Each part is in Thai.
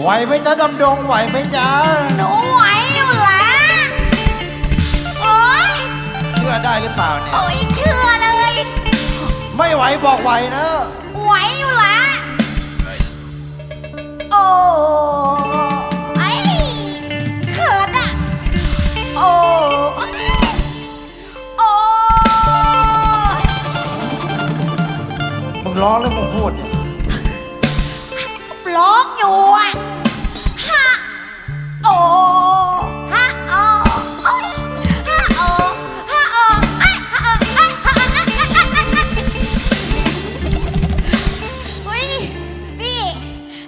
ไหวไหมจ๊ะดำดงไหวไหมจ๊ะหนูไหวอยู่ละโอ๊ยเชื่อได้หรือเปล่าเนี่ย โอ๊ยเชื่อเลย ไม่ไหวบอกไหวนะไหวอยู่ละโอ้ไอ้เขินอะโอ้โอ้มึงร้องหรือมึงพูดเนี่ย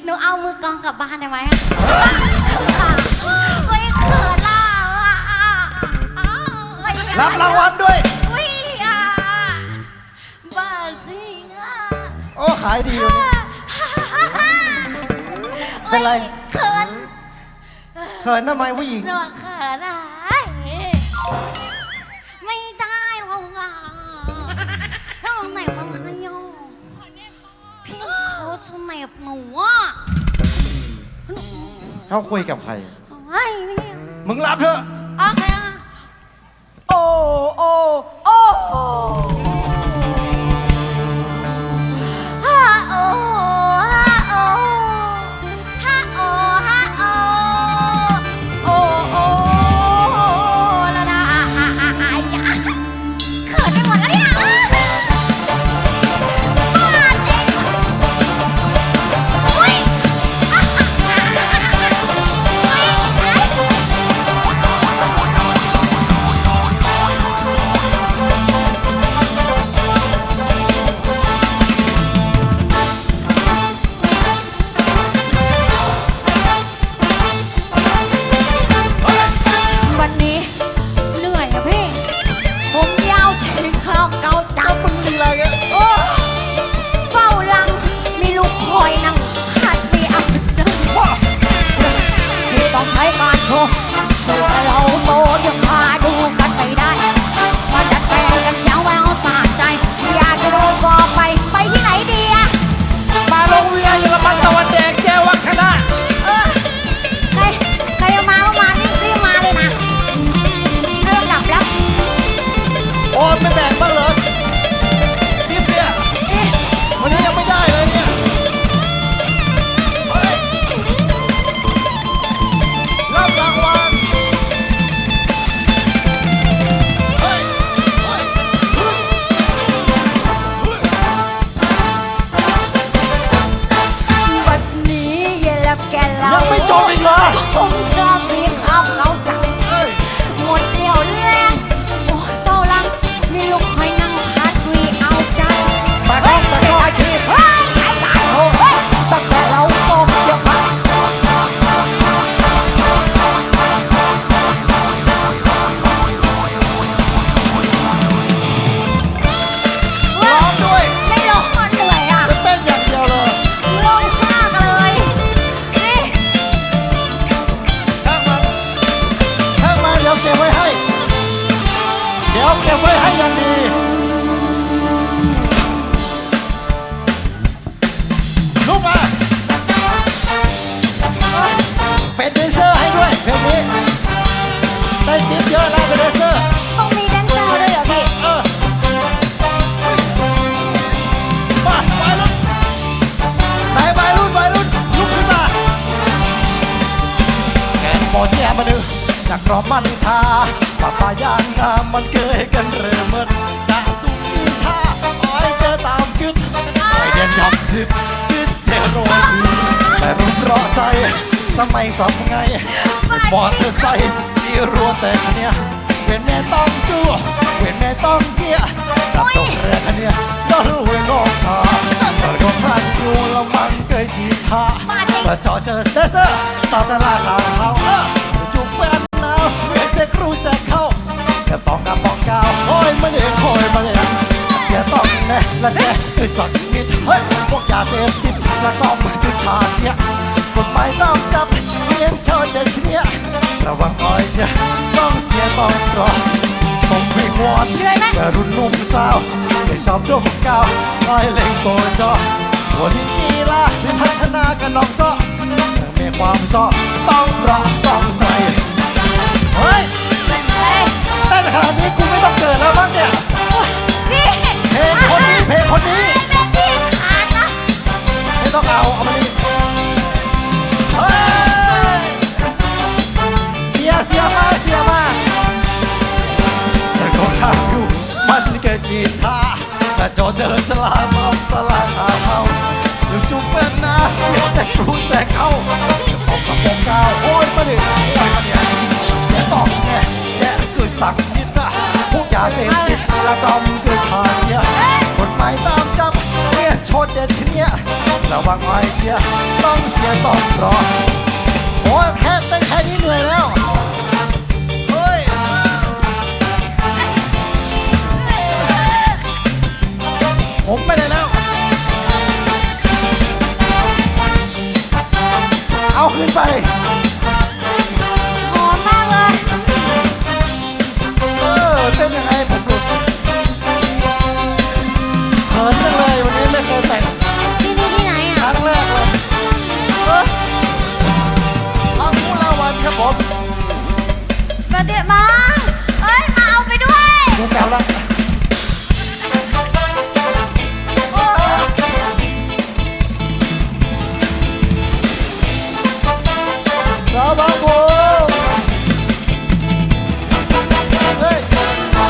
หนูเอามือกองกลับบ้านได้ไหมอะเฮ้ยเขินล่ะเฮ้ยรับรางวัลด้วย อุ้ยอะบ้าสิอะโอ้ขายดีวันนี้ เป็นไร เขินเขินทำไมผู้หญิง หนวดเข กับหนูอะเขาคุยกับใครไอ้พี่มึงรับเถอะ โอเคอะ โอ้โอ้ อบมันชาปะปายางงามมันเกยกันเริ่มมันจะตุ้มมีท่าอ้อยเจอตามขึ้นไอเดียนยอมทิพขึ้นเจโรดีแต่รุ่นรอใส่สมัยสอบไงมอเตอร์ไซค์ที่รัวแต่คันเนี้ยเว้นแม่ต้องจู้เว้นแม่ต้องเจียกับตกเรือคันเนี้ยย้อนเวยงอกชาเปิดก็พันอยู่ละมันเกยจีชามาจริงมาจอเจอเดซเซอร์ต่อสลาขา แน่ละแน่คือสักนิดเฮ้ยพวกยาเสพติดและก็มือจุดชาเชียกฎหมายต้องจับเลี้ยงเชิญเด็กเนี้ยระวังอ้อยเจ้าต้องเสียต้องรอส่งเพลงวอนเหนื่อยไหมแต่รุ่นหนุ่มสาวไม่ชอบดมกาวอ้อยเล่งโตจอตัวที่กีฬาที่พัฒนากันนอกซ้อเมื่อเมฆความชอบต้องร้องต้องใส่เฮ้ยเฮ้ยเต้นขนาดนี้กูไม่ต้องเกิดแล้วมั้งเนี่ยพี่ ก็จีทาแต่โจเดินสลาเมาสลาขาเมาอยู่จุ๊บเป็นนะเดี๋ยวแต่รูแต่เขาออกกระโปรงกาวโอ้ยมาดิโอ้ยมาดิแกต้องแกแกคือสั่งนิดนะพวกยาเสพติดแล้วก็มึงคือชาเนี่ยกฎหมายตามจับเนี่ยโชดเด็ดทีเนี้ยระวังไว้เชียต้องเสียต้องรอโอ้ยแค่เต้นแค่นี้เหนื่อยแล้ว Bye.